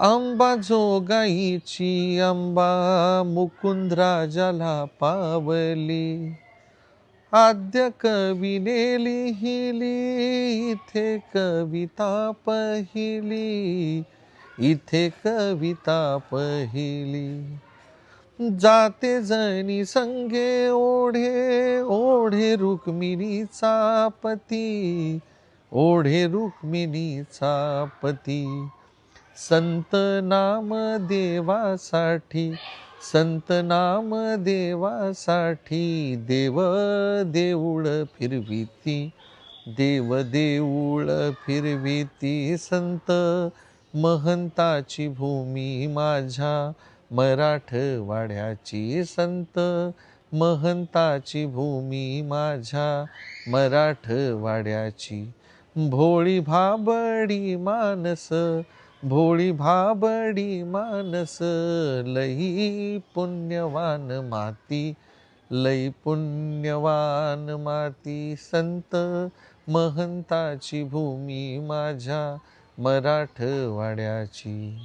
अंबा जोगाईची अंबा मुकुंद पावली. आद्य कवीने लिहिली इथे कविता पहिली इथे कविता पहिली. जाते जणी संगे ओढे ओढे रुक्मिणीचा पती ओढे रुक्मिणीचा पती संत नाम देवासाठी संत नाम देवासाठी देव देऊळ फिरविती देव देऊळ फिरविती संत. महंताची भूमी माझ्या मराठवाड्याची संत. महंताची भूमी माझ्या मराठवाड्याची. भोळी भाबडी मानस भोळी भाबडी मानस लई पुण्यवान माती लई पुण्यवान माती संत महंताची भूमी माझ्या मराठवाड्याची.